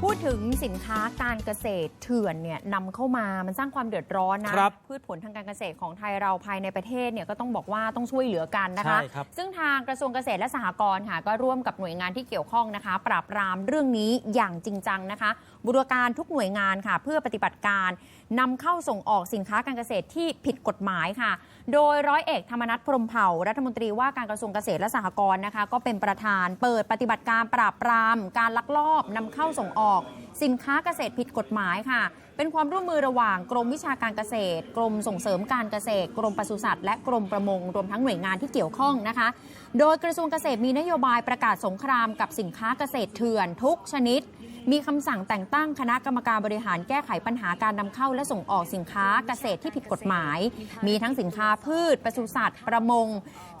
Woo! พูดถึงสินค้าการเกษตรเถื่อนเนี่ยนำเข้ามามันสร้างความเดือดร้อนนะครับพืชผลทางการเกษตรของไทยเราภายในประเทศเนี่ยก็ต้องบอกว่าต้องช่วยเหลือกันนะคะ ใช่ครับ ซึ่งทางกระทรวงเกษตรและสหกรณ์ค่ะก็ร่วมกับหน่วยงานที่เกี่ยวข้องนะคะ ปราบปรามเรื่องนี้อย่างจริงจังนะคะ บูรการทุกหน่วยงานค่ะ เพื่อปฏิบัติการนำเข้าส่งออกสินค้าการเกษตรที่ผิดกฎหมายค่ะ โดยร้อยเอกธรรมนัฐพรหมเผ่ารัฐมนตรีว่าการกระทรวงเกษตรและสหกรณ์นะคะ ก็เป็นประธานเปิดปฏิบัติการปราบปรามการลักลอบนำเข้าส่งออก สินค้าเกษตรผิดกฎหมายค่ะ เป็นความร่วมมือระหว่างกรมวิชาการเกษตร กรมส่งเสริมการเกษตร กรมปศุสัตว์และกรมประมงรวมทั้งหน่วยงานที่เกี่ยวข้องนะคะ โดยกระทรวงเกษตรมีนโยบายประกาศสงครามกับสินค้าเกษตรเถื่อนทุกชนิดมีคำสั่งแต่งตั้งคณะกรรมการบริหารแก้ไขปัญหาการนำเข้าและส่งออกสินค้าเกษตรที่ผิดกฎหมาย มีทั้งสินค้าพืชปศุสัตว์ ประมง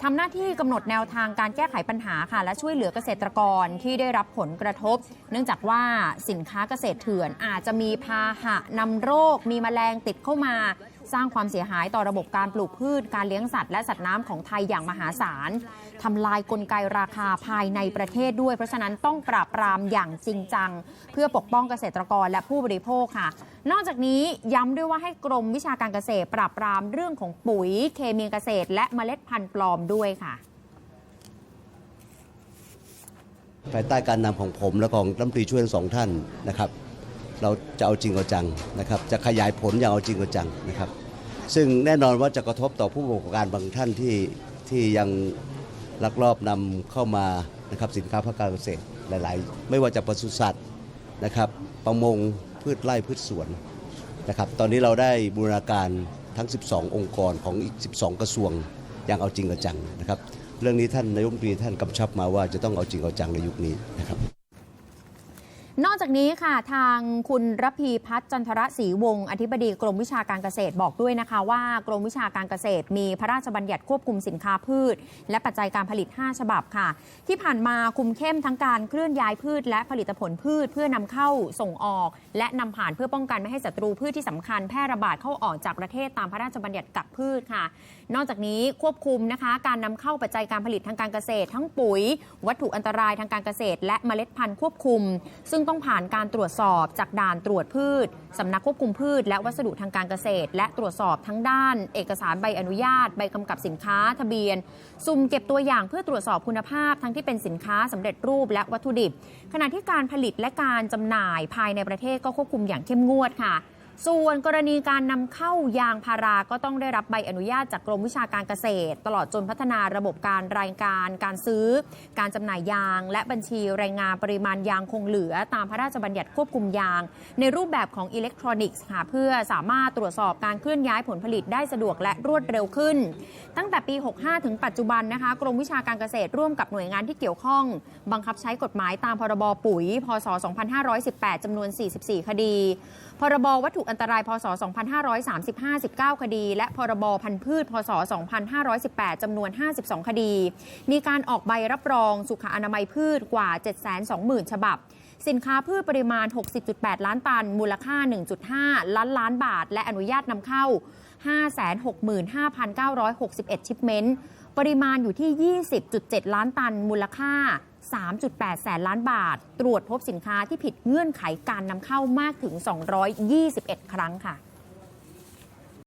ทำหน้าที่กำหนดแนวทางการแก้ไขปัญหาค่ะ และช่วยเหลือเกษตรกรที่ได้รับผลกระทบ เนื่องจากว่าสินค้าเกษตรเถื่อนอาจจะมีพาหะนำโรค มีแมลงติดเข้ามา สร้างความเสียหายต่อระบบการปลูกพืช การเลี้ยงสัตว์และสัตว์น้ำของไทยอย่างมหาศาลทำลายกลไกราคาภายในประเทศด้วย เพราะฉะนั้นต้องปราบปรามอย่างจริงจัง เพื่อปกป้องเกษตรกรและผู้บริโภคค่ะ นอกจากนี้ย้ำด้วยว่าให้กรมวิชาการเกษตร ปราบปรามเรื่องของปุ๋ย เคมีเกษตร และเมล็ดพันธุ์ปลอมด้วยค่ะภายใต้การนำของผมและของรัฐมนตรีช่วยทั้งสองท่านนะครับ เราจะเอาจริงเอาจังนะครับจะขยายผลอย่างเอาจริงเอาจังนะครับ ซึ่งแน่นอนว่าจะกระทบต่อผู้ประกอบการบางท่านที่ที่ยังลักลอบนำเข้ามานะครับสินค้าภาคการเกษตรหลาย ๆ ไม่ว่าจะปศุสัตว์นะครับประมงพืชไร่พืชสวนนะครับตอนนี้เราได้บูรณาการทั้ง 12 องค์กรของอีก 12 กระทรวงอย่างเอาจริงเอาจังนะครับเรื่องนี้ท่านนายกรัฐมนตรีท่านกำชับมาว่าจะต้องเอาจริงเอาจังในยุคนี้นะครับ นอกจากนี้ค่ะทางคุณรพีพัฒน์จันทรศรีวงศ์อธิบดีกรมวิชาการเกษตรบอกด้วยนะคะว่ากรมวิชาการเกษตร มีพระราชบัญญัติควบคุมสินค้าพืช และปัจจัยการผลิต 5 ฉบับค่ะ ที่ผ่านมาคุมเข้มทั้งการเคลื่อนย้ายพืช และผลิตผลพืช เพื่อนำเข้าส่งออก และนำผ่านเพื่อป้องกันไม่ให้ศัตรูพืชที่สำคัญแพร่ระบาดเข้าออกจากประเทศตามพระราชบัญญัติกักพืชค่ะ นอกจากนี้ควบคุมนะคะ การนำเข้าปัจจัยการผลิตทางการเกษตร ทั้งปุ๋ย วัตถุอันตรายทางการเกษตร และเมล็ดพันธุ์ควบคุม ซึ่งต้องผ่านการตรวจสอบจากด่านตรวจพืชสำนักควบคุมพืช และวัสดุทางการเกษตร และตรวจสอบทั้งด้าน เอกสารใบอนุญาต ใบกำกับสินค้า ทะเบียน สุ่มเก็บตัวอย่างเพื่อตรวจสอบคุณภาพ ทั้งที่เป็นสินค้าสำเร็จรูปและวัตถุดิบ ขณะที่การผลิตและการจำหน่ายภายในประเทศก็ควบคุมอย่างเข้มงวดค่ะ ส่วนกรณีการนำเข้ายางพาราก็ต้องได้รับใบอนุญาตจากกรมวิชาการเกษตร ตลอดจนพัฒนาระบบการรายการการซื้อ การจำหน่ายยาง และบัญชีรายงานปริมาณยางคงเหลือ ตามพระราชบัญญัติควบคุมยาง ในรูปแบบของอิเล็กทรอนิกส์ค่ะเพื่อสามารถตรวจสอบการเคลื่อนย้ายผลผลิตได้สะดวกและรวดเร็วขึ้น ตั้งแต่ปี 65 ถึงปัจจุบันนะคะกรมวิชาการเกษตรร่วมกับหน่วยงานที่เกี่ยวข้อง บังคับใช้กฎหมายตามพรบปุ๋ย พศ 2518จำนวน 44 คดี พรบวัตถุอันตรายพศ 2535 19 คดี และพรบพันธุ์พืช พศ 2518 จำนวน 52 คดี มีการออกใบรับรองสุขอนามัยพืชกว่า 720,000 ฉบับ สินค้าพืชปริมาณ 60.8 ล้านตัน มูลค่า 1.5 ล้านล้านบาท และอนุญาตนำเข้า 565,961 ชิปเมนต์ ปริมาณอยู่ที่ 20.7 ล้านตัน มูลค่า 3.8 แสนล้านบาท ตรวจพบสินค้าที่ผิดเงื่อนไขการนำเข้ามากถึง 221 ครั้งค่ะ